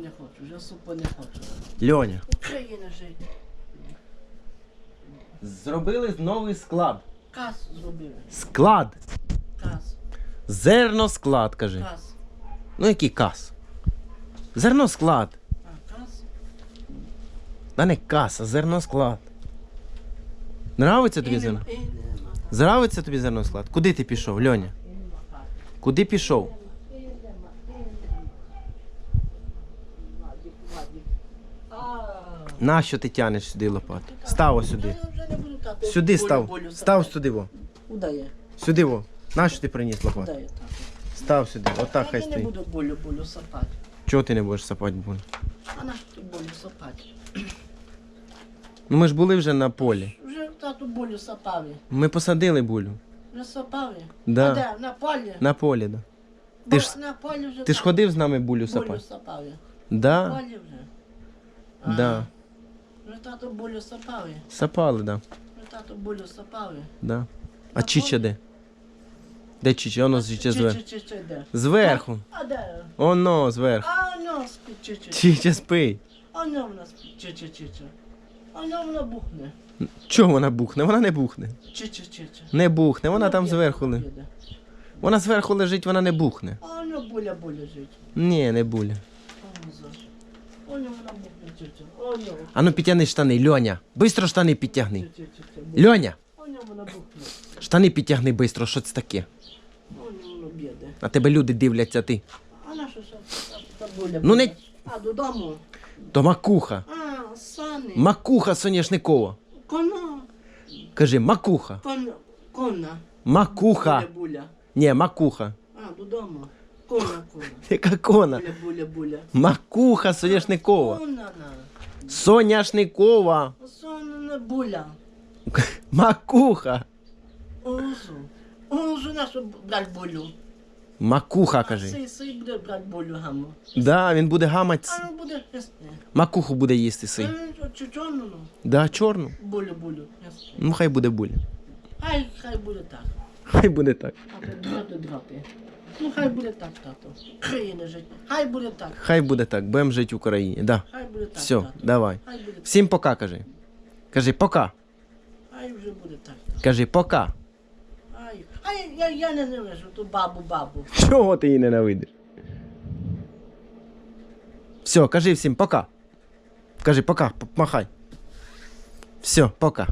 не хочу, вже супу не хочу. Льоня. Україна жити. Зробили новий склад. Кас зробили. Склад. Кас. Зерносклад, кажи. Кас. Ну який кас? Зерносклад. А, кас? Та не каса. Нравиться тобі І зерно? нема- і нема так. Нравиться тобі зерносклад? Куди ти пішов, Льоня? Куди пішов? Нащо ти тянеш сюди лопату? Став ось сюди. Я вже не буду так. Сюди Болю, став. болю, Став сюди во. Куди я? Сюди во. Нащо ти приніс лопату? Я так? Став сюди. Отак хай Я не стоїть. буду болю, болю сапати. Чого ти не будеш сапати буль? А на що ти болю сапати? Ну ми ж були вже на полі. Вже тату болю сапали. Ми посадили булю. Вже сапали? Да. А де? На полі? На полі, да. Бо ти ж- на полі вже Ти ж так ходив з нами булю болю сапати? сапали. Да. На полі вже. Да. Вже тату болю сапали. Сапали, да. Вже тату болю сапали. да. А полі? де? Де Чіча? Воно Чіча Чи- зверху. де? Зверху. А де? Оно, зверху. А воно спить, чи- чи- чи. Чіча спить. А воно вона спить, чи- чи- чи- чи. Вона бухне. Чого вона бухне? Вона не бухне. Чи- чи- чи- чи. Не бухне, вона Ну, там зверху. ну. Вона зверху лежить, вона не бухне. А воно буля буля жить. Ні, не буля. О, А ну підтягни штани, Льоня. Бистро штани підтягни. Льоня, штани підтягни бистро, що це таке? На тебе люди дивляться, ти. А на що? Ну, не- А, додому. То макуха. А, сани. Макуха соняшникова. Кона. Кажи, макуха. Кона. Кона. Макуха. Буля, буля. Ні, макуха. А, додому. Кона, кона. Яка кона? Буля, буля, буля. Макуха соняшникова. Кона. Соняшникова. Сона не буля. Макуха. Озу. Озу нашу брать болю. Макуха, кажи. сей, сей буде брать болю гаму. Да, він буде гамать. А ну буде ясне. Макуху буде їсти сей. Чучону, ну. Да, чорну. Болю, болю. Ясне. Ну хай буде буля. Хай, хай буде так. Хай буде так. А то драти, драти. Ну хай буде так, тато. Країна жить. Хай буде так. Хай буде так. Будемо жити в Україні. Да. Хай буде так. Все, тато. давай. Хай буде так. Всім пока, кажи. Кажи пока. Хай вже буде так. Кажи пока. Хай. Хай я, я не ненавижу ту бабу, бабу. Чого ти її ненавидиш? Все, кажи всім пока. Кажи пока, п- махай. Все, пока.